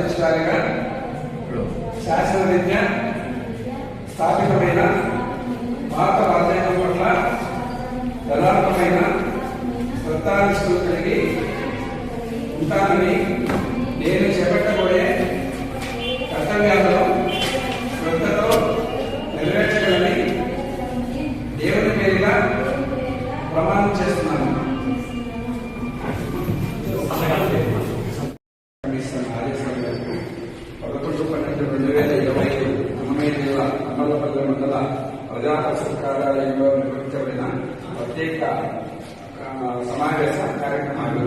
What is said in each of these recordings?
అధ్యక్షురాలిగా శాసనరీత్యా స్థాపితమైన భారత రాజ్యాంగం పట్ల యథార్థమైన శ్రద్ధానిష్ఠులు కలిగి ఉంటానని నేను చేపట్టబోయే కర్తవ్యాలను శ్రద్ధతో నెరవేర్చగలని దేవుని పేరుగా ప్రమాణం చేస్తున్నాను. రెండు వేల ఇరవై ఐదు అన్నమయ్య జిల్లా అమలపల్లి మండల ప్రజాపక్ష కార్యాలయంలో నిర్వహించబడిన ప్రత్యేక సమావేశ కార్యక్రమాలు.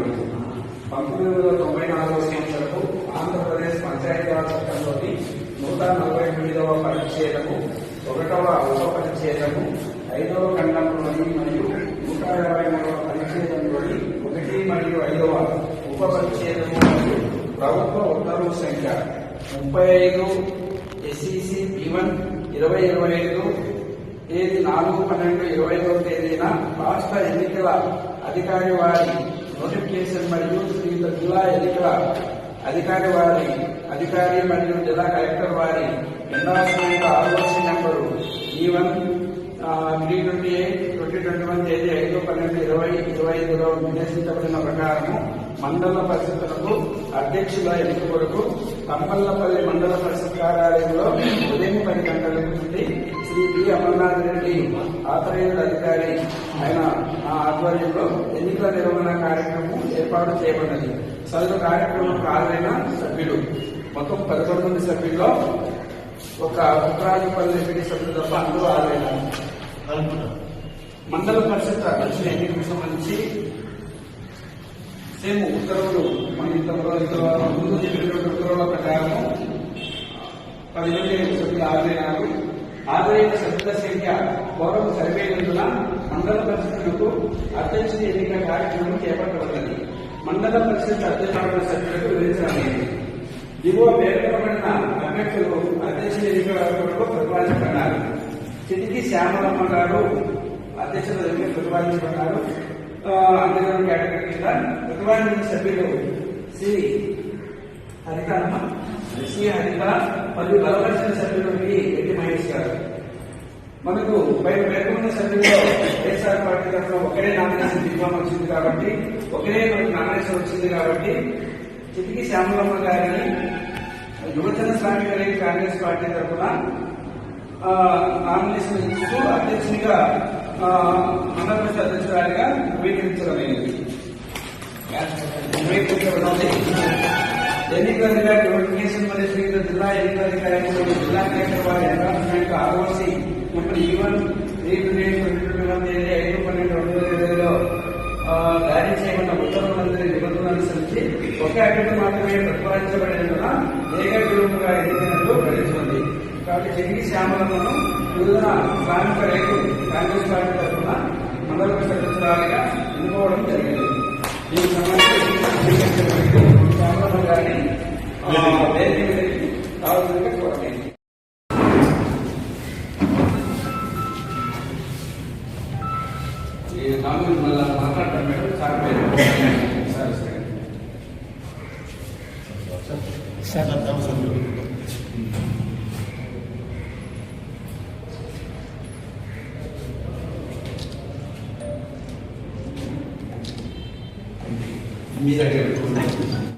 పంతొమ్మిది వందల తొంభై నాలుగవ సంవత్సరపు ఆంధ్రప్రదేశ్ పంచాయతీరాజ్ చట్టంలోని నూట నలభై ఎనిమిదవ పరిచ్ఛేదము ఒకటవ ఉప పరిచ్ఛేదము ఐదవ ఖండంలోని మరియు నూట యాభై మూడవ పరిచ్ఛేదంలోని ఒకటి మరియు ఐదవ ఉప పరిచ్ఛేదము మరియు ప్రభుత్వ ఉత్తర్వు సంఖ్య ముప్పై ఐదు ఎస్ఈసి పి వన్ ఇరవై ఇరవై ఐదు తేదీ నాలుగు పన్నెండు ఇరవై ఐదవ తేదీన రాష్ట్ర ఎన్నికల అధికారి వారి నోటిఫికేషన్ మరియు శ్రీయుత జిల్లా ఎన్నికల అధికారి వారి అధికారి మరియు జిల్లా కలెక్టర్ వారి ఎండార్స్మెంట్ ఆలోచన number E one three twenty eight twenty twenty one తేదీ ఐదు పన్నెండు ఇరవై ఇరవై ఐదులో నిర్దేశించబడిన ప్రకారము మండల పరిషత్తులకు అధ్యక్షుల ఎన్నిక కొరకు కంపల్లపల్లి మండల పరిషత్ కార్యాలయంలో ఉదయం పది గంటల నుండి శ్రీ బి. అమర్నాథ్ రెడ్డి ఆత్రేయుల అధికారి ఆయన ఆ ఆధ్వర్యంలో ఎన్నికల నిర్వహణ కార్యక్రమం ఏర్పాటు చేయబడినది. సదరు కార్యక్రమం హాజరైన సభ్యులు మొత్తం పదకొండు మంది సభ్యుల్లో ఒక ఉత్తరాజపల్లి రెడ్డి సభ్యులు తప్ప అందరూ హాజరైనారు మండల పరిషత్ అధ్యక్షుల ఎన్నికకు సంబంధించి సేమ్ ఉత్తర్వులు మన ఇంతలో ఇంత ముందు చెప్పినటువంటి ఉత్తర్వుల ప్రకారం పది మంది సభ్యులు హాజరైనారు హాజరైన సభ్యుల సంఖ్య పూర్వం సరిపోయినందున మండల పరిషత్తులకు అధ్యక్షుల ఎన్నిక కార్యక్రమం చేపట్టబడినది మండల పరిషత్ అధ్యక్షుల సభ్యులకు వివరించడానికి దిగువ పేర్కొనబడిన అభ్యర్థులు అధ్యక్షుల ఎన్నికల కొరకు ప్రతిపాదించబడ్డారు చిటికి శ్యామలమ్మ గారు అధ్యక్షుల దగ్గర ప్రతిపాదించబడ్డారు అంతర్గత కేటగిరీ కింద ప్రతిపాదించిన సభ్యులు శ్రీ హరితమ్మ శ్రీ హరిత మరియు బలపరిచిన సభ్యులు వి రెడ్డి మహేష్ గారు. మనకు పైన పేర్కొన్న సభ్యుల్లో వైఎస్ఆర్ పార్టీ తరఫున ఒకరే నామినేషన్ దిగ్వం వచ్చింది కాబట్టి ఒకరే మనకు నామినేషన్ వచ్చింది కాబట్టి చిటికి శ్యామలమ్మ గారిని యువజన శ్రామిక కాంగ్రెస్ పార్టీ తరఫున నామినేషన్ ఇస్తూ అధ్యక్షునిగా ఆంధ్రప్రదేశ్ అధ్యక్షురాలిగా ధృవీకరించడమైనది ధృవీకరించబడింది ఎన్నికల అధికారి నోటిఫికేషన్ మరియు శ్రీయుత జిల్లా ఎన్నికల అధికారి జిల్లా కలెక్టర్ వారి enrolment ROC number e E one three twenty twenty తేదీ ఐదు పన్నెండు రెండు వేల ఇరవైలో జారీ చేయబడిన ఉత్తర్వులందరి నిబంధనలు అనుసరించి ఒకే అడ్డు మాత్రమే ప్రతిపాదించబడిన జగిరి శ్యామలమ్మను విడుదల శ్రామిక రైతు కాంగ్రెస్ పార్టీ తరఫున మండల సభ్యురాలిగా ఎన్నుకోవడం జరిగింది. గారిని కోరలేదు ఈ నామినీ మళ్ళీ మాట్లాడతాం మేడం సార్ పేరు సరే. సరే 見られることます。